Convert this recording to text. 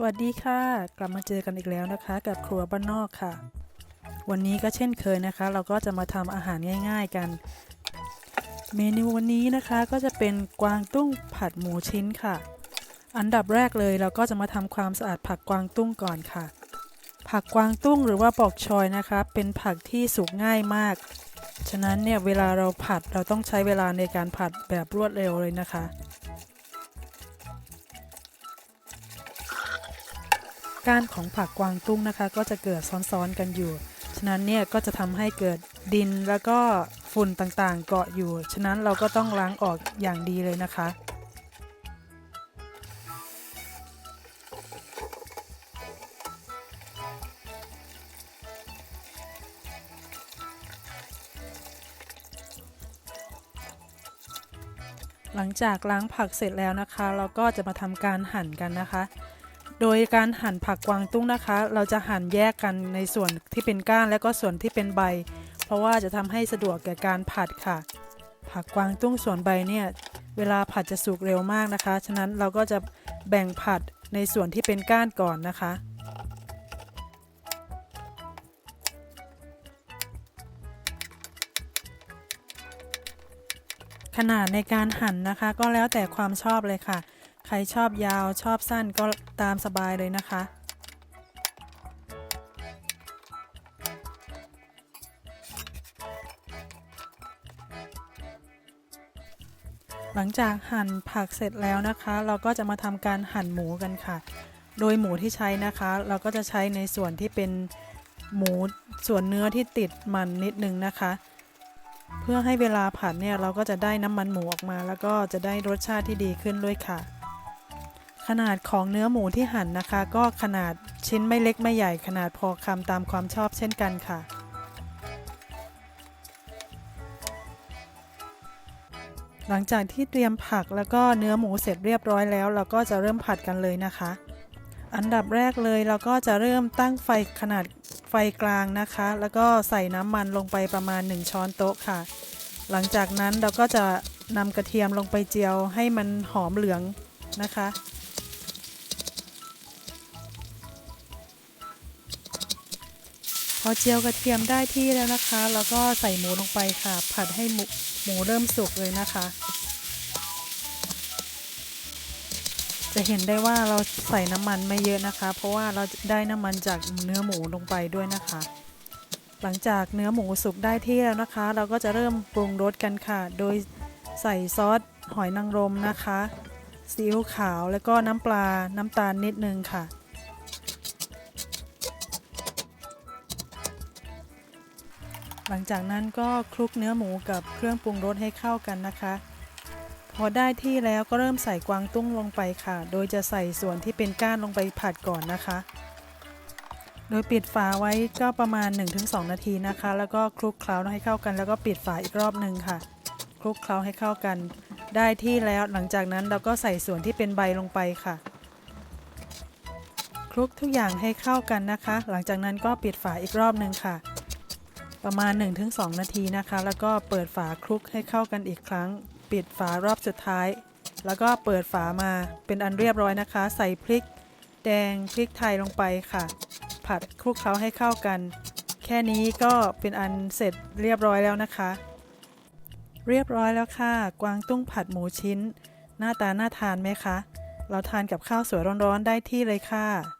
สวัสดีค่ะ กลับมาเจอกันอีกแล้วนะคะ กับครัวบ้านนอกค่ะ วันนี้ก็เช่นเคยนะคะ เราก็จะมาทำอาหารง่าย ๆกัน เมนูวันนี้นะคะก็จะเป็นกวางตุ้งผัดหมูชิ้นค่ะ อันดับแรกเลยเราก็จะมาทำความสะอาดผักกวางตุ้งก่อนค่ะ ผักกวางตุ้งหรือว่าปอกชอยนะคะ เป็นผักที่สุกง่ายมาก ฉะนั้นเนี่ยเวลาเราผัดเราต้องใช้เวลาในการผัดแบบรวดเร็วเลยนะคะ ก้านของผักกวางตุ้งนะคะ ก็จะเกิดซ้อนๆกันอยู่ ฉะนั้นเนี่ยก็จะทำให้เกิดดินแล้วก็ฝุ่นต่างๆ เกาะอยู่ ฉะนั้นเราก็ต้องล้างออกอย่างดีเลยนะคะหลังจากล้างผักเสร็จแล้วนะคะ เราก็จะมาทำการหั่นกันนะคะ โดยการหั่นผักกวางตุ้งนะคะ เราจะหั่นแยกกันในส่วนที่เป็นก้านและก็ส่วนที่เป็นใบ เพราะว่าจะทำให้สะดวกแก่การผัดค่ะ ผักกวางตุ้งส่วนใบเนี่ยเวลาผัดจะสุกเร็วมากนะคะ ฉะนั้นเราก็จะแบ่งผัดในส่วนที่เป็นก้านก่อนนะคะขนาดในการหั่นนะคะก็แล้วแต่ความชอบเลยค่ะ ใครชอบยาวชอบสั้นก็ตามสบายเลยนะคะ หลังจากหั่นผักเสร็จแล้วนะคะ เราก็จะมาทำการหั่นหมูกันค่ะ โดยหมูที่ใช้นะคะ เราก็จะใช้ในส่วนที่เป็นหมูส่วนเนื้อที่ติดมันนิดนึงนะคะ เพื่อให้เวลาผัดเนี่ยเราก็จะได้น้ำมันหมูออกมา แล้วก็จะได้รสชาติที่ดีขึ้นด้วยค่ะ ขนาดของเนื้อหมูที่หั่นนะคะ ก็ขนาดชิ้นไม่เล็กไม่ใหญ่ขนาดพอคำตามความชอบเช่นกันค่ะหลังจากที่เตรียมผักแล้วก็เนื้อหมูเสร็จเรียบร้อยแล้ว เราก็จะเริ่มผัดกันเลยนะคะ อันดับแรกเลยเราก็จะเริ่มตั้งไฟขนาดไฟกลางนะคะ แล้วก็ใส่น้ำมันลงไปประมาณ 1 ช้อนโต๊ะค่ะ หลังจากนั้นเราก็จะนำกระเทียมลงไปเจียวให้มันหอมเหลืองนะคะ อเจียวกระเทียมได้ที่แล้วนะคะ แล้วก็ใส่หมูลงไปค่ะ ผัดให้หมูหมูเริ่มสุกเลยนะคะ จะเห็นได้ว่าเราใส่น้ำมันไม่เยอะนะคะ เพราะว่าเราได้น้ำมันจากเนื้อหมูลงไปด้วยนะคะ หลังจากเนื้อหมูสุกได้ที่แล้วนะคะ เราก็จะเริ่มปรุงรสกันค่ะ โดยใส่ซอสหอยนางรมนะคะซีอิ๊วขาวแล้วก็น้ำปลาน้ำตาลนิดนึงค่ะ หลังจากนั้นก็คลุกเนื้อหมูกับเครื่องปรุงรสให้เข้ากันนะคะ พอได้ที่แล้วก็เริ่มใส่กวางตุ้งลงไปค่ะ โดยจะใส่ส่วนที่เป็นก้านลงไปผัดก่อนนะคะ โดยปิดฝาไว้ก็ประมาณ 1-2 นาทีนะคะ แล้วก็คลุกเคล้าให้เข้ากัน แล้วก็ปิดฝาอีกรอบหนึ่งค่ะ คลุกเคล้าให้เข้ากัน ได้ที่แล้วหลังจากนั้นเราก็ใส่ส่วนที่เป็นใบลงไปค่ะคลุกทุกอย่างให้เข้ากันนะคะ หลังจากนั้นก็ปิดฝาอีกรอบหนึ่งค่ะ ประมาณ 1-2 นาทีนะคะ แล้วก็เปิดฝาคลุกให้เข้ากันอีกครั้ง ปิดฝารอบสุดท้าย แล้วก็เปิดฝามาเป็นอันเรียบร้อยนะคะ ใส่พริก แดงพริกไทยลงไปค่ะ ผัดคลุกเคล้าให้เข้ากัน แค่นี้ก็เป็นอันเสร็จเรียบร้อยแล้วนะคะ เรียบร้อยแล้วค่ะ กวางตุ้งผัดหมูชิ้น หน้าตาน่าทานไหมคะ เราทานกับข้าวสวยร้อนๆได้ที่เลยค่ะ